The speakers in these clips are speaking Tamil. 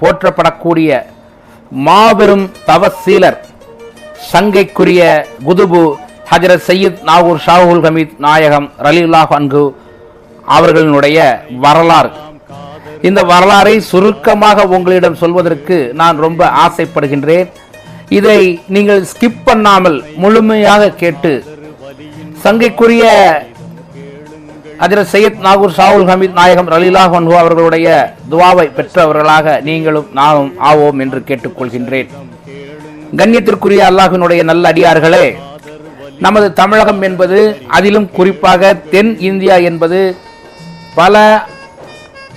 போற்றப்படக்கூடிய மாபெரும் தவசீலர் சங்கைக்குரிய குதுபு ஹஜரத் சையீத் நாகூர் ஷாஹுல் ஹமீத் நாயகம் ரலீல்லாஹ் அன்கு அவர்களினுடைய வரலாறு. இந்த வரலாறை சுருக்கமாக உங்களிடம் சொல்வதற்கு நான் ரொம்ப ஆசைப்படுகின்றேன். இதை நீங்கள் ஸ்கிப் பண்ணாமல் முழுமையாக கேட்டு சங்கைக்குரிய அதில் சையத் நாகூர் சாவுல் ஹமீத் நாயகம் ரலீலா அன்ஹு அவர்களுடைய துவாவை பெற்றவர்களாக நீங்களும் நானும் ஆவோம் என்று கேட்டுக்கொள்கின்றேன். கண்ணியத்திற்குரிய அல்லாஹினுடைய நல்ல அடியார்களே நமது தமிழகம் என்பது அதிலும் குறிப்பாக தென் இந்தியா என்பது பல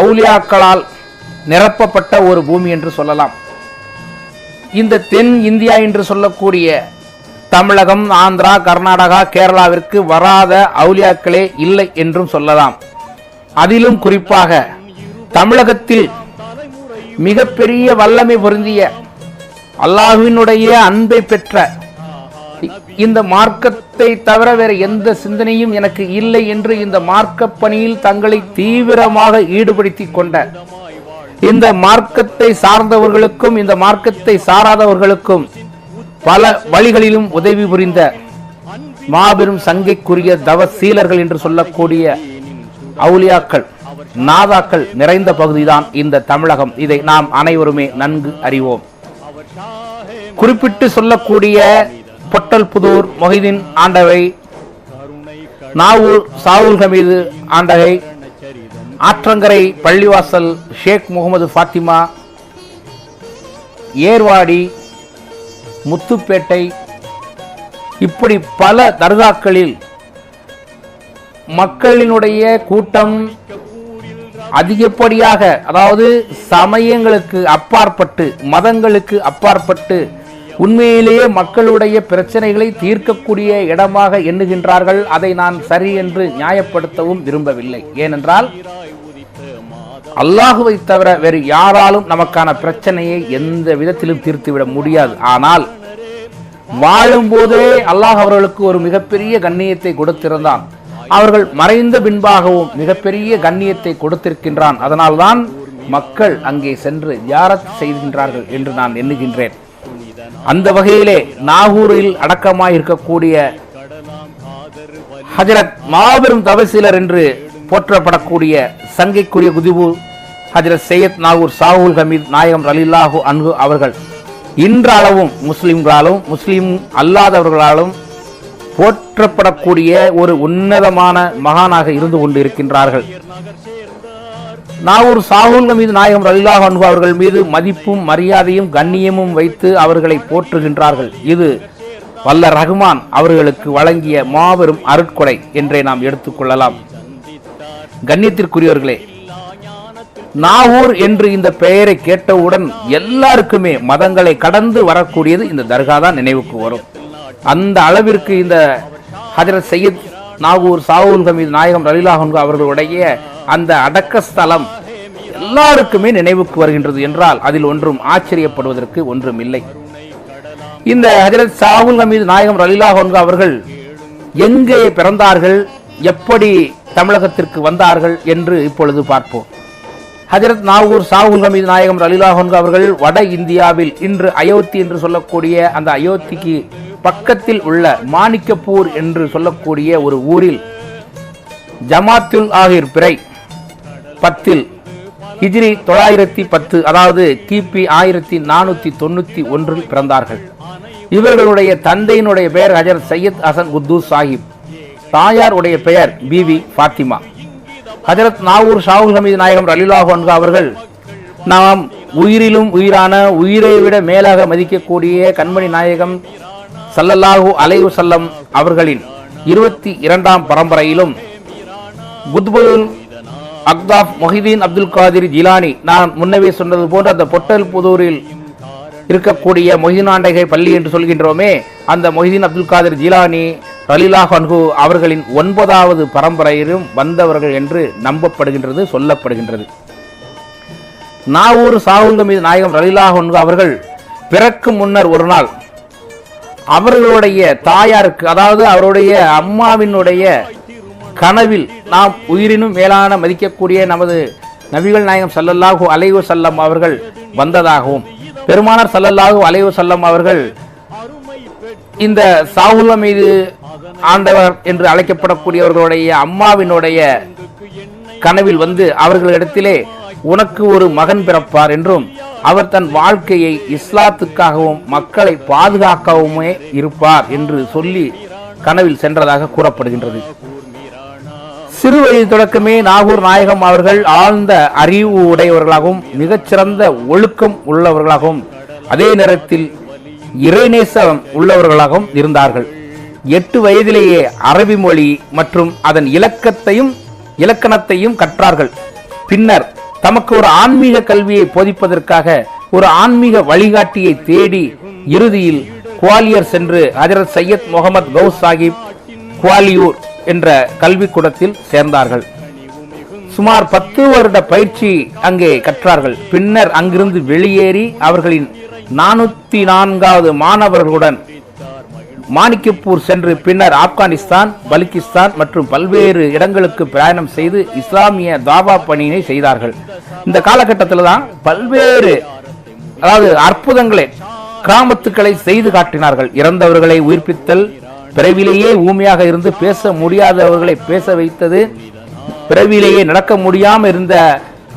அவுலியாக்களால் நிரப்பப்பட்ட ஒரு பூமி என்று சொல்லலாம். இந்த தென் இந்தியா என்று சொல்லக்கூடிய தமிழகம் ஆந்திரா கர்நாடகா கேரளாவிற்கு வராத அவுலியாக்களே இல்லை என்றும் சொல்லலாம். அதிலும் குறிப்பாக தமிழகத்தில் மிகப்பெரிய வல்லமை பொருந்திய அல்லாஹ்வினுடைய அன்பை பெற்ற இந்த மார்க்கத்தை தவிர வேற எந்த சிந்தனையும் எனக்கு இல்லை என்று இந்த மார்க்க பணியில் தங்களை தீவிரமாக ஈடுபடுத்திக் கொண்ட இந்த மார்க்கத்தை சார்ந்தவர்களுக்கும் இந்த மார்க்கத்தை சாராதவர்களுக்கும் பல வழிகளிலும் உதவி புரிந்த மாபெரும் சங்கைக்குரிய தவசீலர்கள் என்று சொல்லக்கூடிய அவுலியாக்கள் நாதாக்கள் நிறைந்த பகுதிதான் இந்த தமிழகம். இதை நாம் அனைவருமே நன்கு அறிவோம். குறிப்பிட்டு சொல்லக்கூடிய பொட்டல் புதூர் மொஹிதீன் ஆண்டவை நாவூர் சாவுல் ஹமீது ஆண்டகை ஆற்றங்கரை பள்ளிவாசல் ஷேக் முகமது ஃபாத்திமா ஏர்வாடி முத்துப்பேட்டை இப்படி பல தர்காக்களில் மக்களினுடைய கூட்டம் அதிகப்படியாக அதாவது சமயங்களுக்கு அப்பாற்பட்டு மதங்களுக்கு அப்பாற்பட்டு உண்மையிலேயே மக்களுடைய பிரச்சனைகளை தீர்க்கக்கூடிய இடமாக எண்ணுகின்றார்கள். அதை நான் சரி என்று நியாயப்படுத்தவும் விரும்பவில்லை. ஏனென்றால் அல்லாஹுவை தவிர வேறு யாராலும் நமக்கான பிரச்சனையை எந்த விதத்திலும் தீர்த்துவிட முடியாது. ஆனால் வாழும்போதே அல்லாஹ் அவர்களுக்கு ஒரு மிகப்பெரிய கண்ணியத்தை கொடுத்திருந்தான். அவர்கள் மறைந்த பின்பாகவும் மிகப்பெரிய கண்ணியத்தை கொடுத்திருக்கின்றான். அதனால்தான் மக்கள் அங்கே சென்று யாரத் செய்கின்றார்கள் என்று நான் எண்ணுகின்றேன். அந்த வகையிலே நாகூரில் அடக்கமாய் இருக்கக்கூடிய ஹஜரத் மாபெரும் தவசீலர் என்று போற்றப்படக்கூடிய சங்கைக்குரிய குதிபு ஹஜரத் சையத் நாகூர் சாகுல் ஹமீத் நாயகம் ரலில்லாஹு அன்ஹு அவர்கள். இன்றளவும் முஸ்லிம்களாலும் முஸ்லீம் அல்லாதவர்களாலும் போற்றப்படக்கூடிய ஒரு உன்னதமான மகானாக இருந்து கொண்டு இருக்கின்றார்கள் நாவூர் சாகுல் மீது நாயகம் ரலில்லாஹு அன்ஹு அவர்கள் மீது மதிப்பும் மரியாதையும் கண்ணியமும் வைத்து அவர்களை போற்றுகின்றார்கள். இது வல்ல ரஹ்மான் அவர்களுக்கு வழங்கிய மாபெரும் அருட்கொடை என்றே நாம் எடுத்துக்கொள்ளலாம் கண்ணியத்திற்குரியவர்களே நாகூர் என்று இந்த பெயரை கேட்டவுடன் எல்லாருக்குமே மதங்களை கடந்து வரக்கூடியது இந்த தர்கா தான் நினைவுக்கு வரும். அந்த அளவிற்கு இந்த ஹஜரத் சையத் நாகூர் சாவுல் ஹமீத் நாயகம் ரலிலாஹன்கு அவர்களுடைய அந்த அடக்க ஸ்தலம் எல்லாருக்குமே நினைவுக்கு வருகின்றது என்றால் அதில் ஒன்றும் ஆச்சரியப்படுவதற்கு ஒன்றும் இல்லை. இந்த ஹஜரத் சாவுல் ஹமீது நாயகம் ரலிலாஹன்கு அவர்கள் எங்கே பிறந்தார்கள் எப்படி தமிழகத்திற்கு வந்தார்கள் என்று இப்பொழுது பார்ப்போம். ஹஜரத் நாகூர் சாகுல் ஹமீது நாயகம் ரலிலாஹன்கு அவர்கள் வட இந்தியாவில் இன்று அயோத்தி என்று சொல்லக்கூடிய அந்த அயோத்திக்கு பக்கத்தில் உள்ள மாணிக்கப்பூர் என்று சொல்லக்கூடிய ஒரு ஊரில் ஜமாத்துல் ஆகிர் பிறை பத்தில் ஹிஜ்ரி தொள்ளாயிரத்தி பத்து அதாவது கிபி ஆயிரத்தி நானூத்தி தொண்ணூத்தி ஒன்றில் பிறந்தார்கள். இவர்களுடைய தந்தையினுடைய பெயர் ஹஜரத் சையத் ஹசன் குத்தூஸ் சாஹிப். தாயார் உடைய பெயர் பிவி ஃபாத்திமா. ஹஜரத் நாவூர் ஷாவுல் ஹமீது நாயகம் ரலிலாஹு அன்ஹு அவர்கள் நாம் உயிரிலும் உயிரான உயிரை விட மேலாக மதிக்கக்கூடிய கண்மணி நாயகம் சல்லல்லாஹு அலைவு சல்லம் அவர்களின் இருபத்தி இரண்டாம் பரம்பரையிலும் குத்புல் அக்தாப் மொஹிதீன் அப்துல் காதிர் ஜிலானி நான் முன்னவே சொன்னது போன்ற அந்த பொட்டல் புதூரில் இருக்கக்கூடிய மொஹினாண்டகை ஆண்டகை பள்ளி என்று சொல்கின்றோமே அந்த மொஹிதீன் அப்துல் காதிர் ஜிலானி ரலிலா ஹன்ஹு அவர்களின் ஒன்பதாவது பரம்பரையிலும் வந்தவர்கள் என்று நம்பப்படுகின்றது சொல்லப்படுகின்றது. நாவூர் சாவுங்க மீது நாயகம் ரலிலா ஹன்ஹு அவர்கள் பிறக்கும் முன்னர் ஒரு நாள் அவர்களுடைய தாயாருக்கு அதாவது அவருடைய அம்மாவினுடைய கனவில் நாம் உயிரினும் மேலான மதிக்கக்கூடிய நமது நபிகள் நாயகம் ஸல்லல்லாஹு அலைவு செல்லம் அவர்கள் வந்ததாகவும் பெருமானார் சல்லல்லாஹு அலைவு வஸல்லம் அவர்கள் இந்த சாவுல மீது ஆண்டவர் என்று அழைக்கப்படக்கூடியவர்களுடைய அம்மாவினுடைய கனவில் வந்து அவர்களிடத்திலே உனக்கு ஒரு மகன் பிறப்பார் என்றும் அவர் தன் வாழ்க்கையை இஸ்லாத்துக்காகவும் மக்களை பாதுகாக்கவுமே இருப்பார் என்று சொல்லி கனவில் சென்றதாக கூறப்படுகின்றது. சிறு வயது தொடக்கமே நாகூர் நாயகம் அவர்கள் ஆழ்ந்த அறிவு உடையவர்களாகவும் மிகச்சிறந்த ஒழுக்கம் உள்ளவர்களாகவும் அதே நேரத்தில் இறைநேசம் உள்ளவர்களாகவும் இருந்தார்கள். எட்டு வயதிலேயே அரபி மொழி மற்றும் அதன் இலக்கத்தையும் இலக்கணத்தையும் கற்றார்கள். பின்னர் தமக்கு ஒரு ஆன்மீக கல்வியை போதிப்பதற்காக ஒரு ஆன்மீக வழிகாட்டியை தேடி இறுதியில் குவாலியர் சென்று ஹஜரத் சையத் முகமது கவுஸ் சாஹிப் குவாலியூர் என்ற கல்விக்கூடத்தில் சேர்ந்தார்கள். சுமார் பத்து வருட பயிற்சி அங்கே கற்றார்கள். பின்னர் அங்கிருந்து வெளியேறி அவர்களின் நானூத்தி நான்காவது மாணவர்களுடன் மாணிக்கப்பூர் சென்று பின்னர் ஆப்கானிஸ்தான் பலுகிஸ்தான் மற்றும் பல்வேறு இடங்களுக்கு பிரயாணம் செய்து இஸ்லாமிய தாவா பணியினை செய்தார்கள். இந்த காலகட்டத்தில் தான் பல்வேறு அதாவது அற்புதங்களை கிராமத்துக்களை செய்து காட்டினார்கள். இறந்தவர்களை உயிர்ப்பித்தல் பிறவிலேயே ஊமையாக இருந்து பேச முடியாதவர்களை பேச வைத்தது பிறவிலேயே நடக்க முடியாமல் இருந்த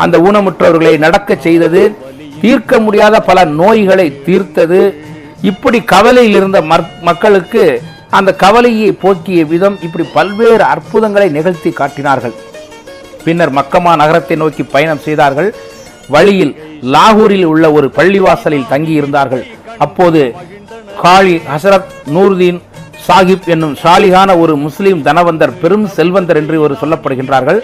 அந்த ஊனமுற்றவர்களை நடக்க செய்தது தீர்க்க முடியாத பல நோய்களை தீர்த்தது. இப்படி கவலையில் இருந்த மக்களுக்கு அந்த கவலையை போக்கிய விதம் இப்படி பல்வேறு அற்புதங்களை நிகழ்த்தி காட்டினார்கள். பின்னர் மக்கமா நகரத்தை நோக்கி பயணம் செய்தார்கள். வழியில் லாகூரில் உள்ள ஒரு பள்ளிவாசலில் தங்கியிருந்தார்கள். அப்போது காளி ஹசரத் நூர்தீன் சாஹிப் என்னும் ஷாலிகான ஒரு முஸ்லீம் தனவந்தர் பெரும் செல்வந்தர் என்று ஒரு சொல்லப்படுகின்றார்கள்.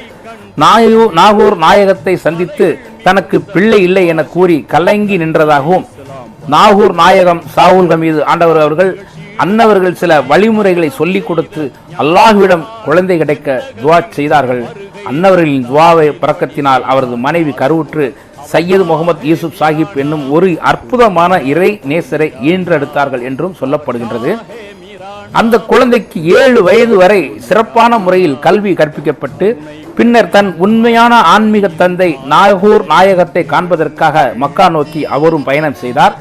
நாயு நாகூர் நாயகத்தை சந்தித்து தனக்கு பிள்ளை இல்லை என கூறி கலங்கி நின்றதாகவும் நாகூர் நாயகம் சாகுல் மீது ஆண்டவர் அவர்கள் அன்னவர்கள் சில வழிமுறைகளை சொல்லிக் கொடுத்து அல்லாஹ்விடம் குழந்தை கிடைக்க துவா செய்தார்கள். அன்னவர்களின் துவாவை பறக்கத்தினால் அவரது மனைவி கருவுற்று சையது முகமது யூசுப் சாஹிப் என்னும் ஒரு அற்புதமான இறை நேசரை ஈன்றெடுத்தார்கள் என்றும் சொல்லப்படுகின்றது. அந்த குழந்தைக்கு ஏழு வயது வரை சிறப்பான முறையில் கல்வி கற்பிக்கப்பட்டு பின்னர் தன் உண்மையான ஆன்மீக தந்தை நாகூர் நாயகத்தை காண்பதற்காக மக்கா நோக்கி அவரும் பயணம் செய்தார்.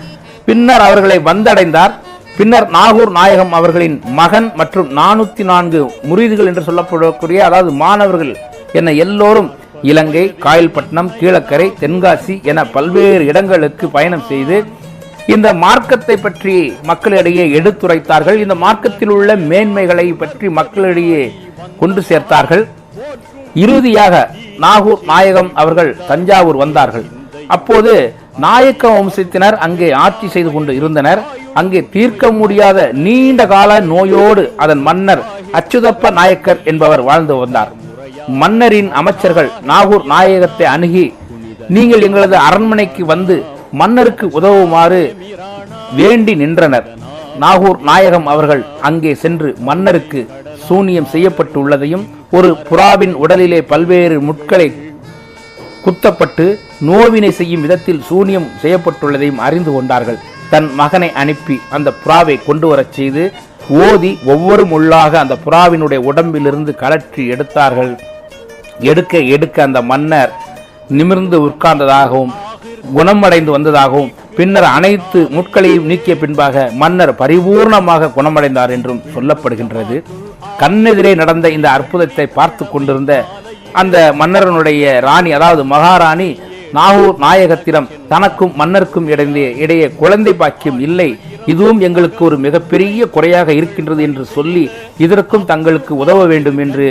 பின்னர் அவர்களை வந்தடைந்தார். பின்னர் நாகூர் நாயகம் அவர்களின் மகன் மற்றும் நானூத்தி நான்கு முறிதுகள் என்று சொல்லப்படக்கூடிய அதாவது மாணவர்கள் என எல்லோரும் இலங்கை காயல்பட்டினம் கீழக்கரை தென்காசி என பல்வேறு இடங்களுக்கு பயணம் செய்து இந்த மார்க்கத்தை பற்றி மக்களிடையே எடுத்துரைத்தார்கள். இந்த மார்க்கத்தில் உள்ள மேன்மைகளை பற்றி மக்களிடையே கொண்டு சேர்த்தார்கள். இறுதியாக நாகூர் நாயகம் அவர்கள் தஞ்சாவூர் வந்தார்கள். அப்போது நாயக்க வம்சத்தினர் அங்கே ஆட்சி செய்து கொண்டு இருந்தனர். அங்கே தீர்க்க முடியாத நீண்ட கால நோயோடு அதன் மன்னர் அச்சுதப்ப நாயக்கர் என்பவர் வாழ்ந்து வந்தார். மன்னரின் அமைச்சர்கள் நாகூர் நாயகத்தை அணுகி நீங்கள் எங்களது அரண்மனைக்கு வந்து மன்னருக்கு உதவுமாறு வேண்டி நின்றனர். நாகூர் நாயகம் அவர்கள் அங்கே சென்று மன்னருக்கு சூனியம் செய்யப்பட்டுள்ளதையும் ஒரு புறாவின் உடலிலே பல்வேறு முட்களை குத்தப்பட்டு நோவினை செய்யும் விதத்தில் சூனியம் செய்யப்பட்டுள்ளதையும் அறிந்து கொண்டார்கள். தன் மகனை அனுப்பி அந்த புறாவை கொண்டு வரச் செய்து ஓதி ஒவ்வொரு முள்ளாக அந்த புறாவினுடைய உடம்பிலிருந்து கலற்றி எடுத்தார்கள். எடுக்க எடுக்க அந்த மன்னர் நிமிர்ந்து உட்கார்ந்ததாகவும் குணமடைந்து வந்ததாகவும் பின்னர் அனைத்து முட்களையும் நீக்கிய பின்பாக மன்னர் பரிபூர்ணமாக குணமடைந்தார் என்றும் சொல்லப்படுகின்றது. கண்ணெதிரே நடந்த இந்த அற்புதத்தை பார்த்து கொண்டிருந்த அந்த மன்னரனுடைய ராணி அதாவது மகாராணி நாகூர் நாயகத்திடம் தனக்கும் மன்னருக்கும் இடையே இடையே குழந்தை பாக்கியம் இல்லை. இதுவும் எங்களுக்கு ஒரு மிகப்பெரிய குறையாக இருக்கின்றது என்று சொல்லி இதற்கும் தங்களுக்கு உதவ வேண்டும் என்று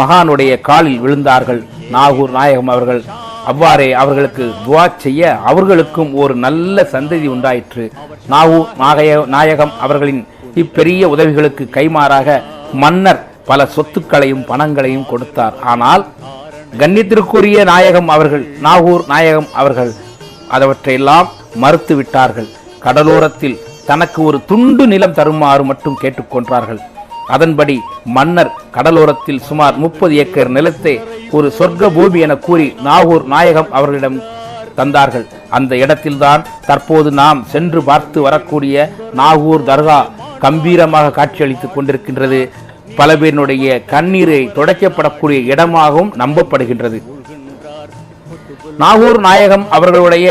மகானுடைய காலில் விழுந்தார்கள். நாகூர் நாயகம் அவர்கள் அவ்வாறே அவர்களுக்கு துவா செய்ய அவர்களுக்கும் ஒரு நல்ல சந்ததி உண்டாயிற்று. நாகூர் நாகய நாயகம் அவர்களின் இப்பெரிய உதவிகளுக்கு கைமாறாக மன்னர் பல சொத்துக்களையும் பணங்களையும் கொடுத்தார். ஆனால் கண்ணியத்திற்குரிய நாயகம் அவர்கள் நாகூர் நாயகம் அவர்கள் அதவற்றையெல்லாம் மறுத்து விட்டார்கள் கடலோரத்தில் தனக்கு ஒரு துண்டு நிலம் தருமாறு மட்டும் கேட்டுக்கொண்டார்கள். அதன்படி மன்னர் கடலோரத்தில் சுமார் முப்பது ஏக்கர் நிலத்தை ஒரு சொர்க்க பூமி என கூறி நாகூர் நாயகம் அவர்களிடம் தந்தார்கள். அந்த இடத்தில்தான் தற்போது நாம் சென்று பார்த்து வரக்கூடிய நாகூர் தர்கா கம்பீரமாக காட்சியளித்துக் கொண்டிருக்கின்றது. பல பேரினுடைய கண்ணீரை துடைக்கப்படக்கூடிய இடமாகவும் நம்பப்படுகின்றது. நாகூர் நாயகம் அவர்களுடைய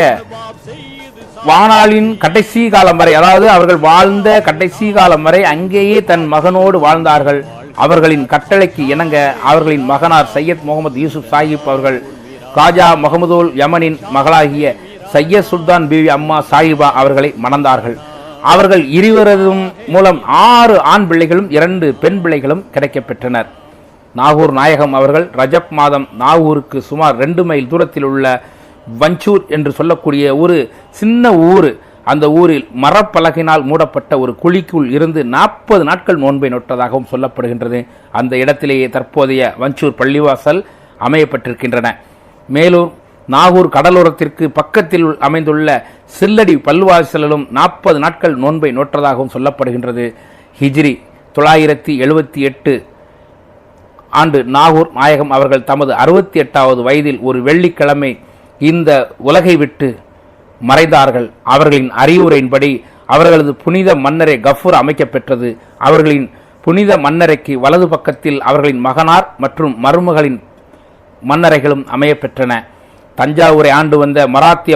வாணாளின் கடைசி காலம் வரை அதாவது அவர்கள் வாழ்ந்த கடைசி காலம் வரை அங்கேயே தன் மகனோடு வாழ்ந்தார்கள். அவர்களின் கட்டளைக்கு இணங்க அவர்களின் மகனார் சையத் முகமது யூசுப் சாஹிப் அவர்கள் காஜா முகமதுல் யமனின் மகளாகிய சையத் சுல்தான் பிவி அம்மா சாஹிபா அவர்களை மணந்தார்கள். அவர்கள் இருவரதும் மூலம் ஆறு ஆண் பிள்ளைகளும் இரண்டு பெண் பிள்ளைகளும் கிடைக்கப்பெற்றனர். நாகூர் நாயகம் அவர்கள் ரஜப் மாதம் நாகூருக்கு சுமார் ரெண்டு மைல் தூரத்தில் உள்ள வஞ்சூர் என்று சொல்லக்கூடிய ஒரு சின்ன ஊர். அந்த ஊரில் மரப்பலகினால் மூடப்பட்ட ஒரு குழிக்குள் இருந்து நாற்பது நாட்கள் நோன்பை நோட்டதாகவும் சொல்லப்படுகின்றது. அந்த இடத்திலேயே தற்போதைய வஞ்சூர் பள்ளிவாசல் அமையப்பட்டிருக்கின்றன. மேலும் நாகூர் கடலோரத்திற்கு பக்கத்தில் அமைந்துள்ள சில்லடி பல்வாசலிலும் நாற்பது நாட்கள் நோன்பை நோற்றதாகவும் சொல்லப்படுகின்றது. ஹிஜ்ரி தொள்ளாயிரத்தி எழுபத்தி எட்டு ஆண்டு நாகூர் நாயகம் அவர்கள் தமது அறுபத்தி எட்டாவது வயதில் ஒரு வெள்ளிக்கிழமை இந்த உலகை விட்டு மறைந்தார்கள். அவர்களின் அறிவுரையின்படி அவர்களது புனித மன்னரை கஃபூர் அமைக்கப்பெற்றது. அவர்களின் புனித மன்னரைக்கு வலது பக்கத்தில் அவர்களின் மகனார் மற்றும் மருமகளின் மன்னரைகளும் அமையப்பெற்றன. தஞ்சாவூரை ஆண்டு வந்த மராத்திய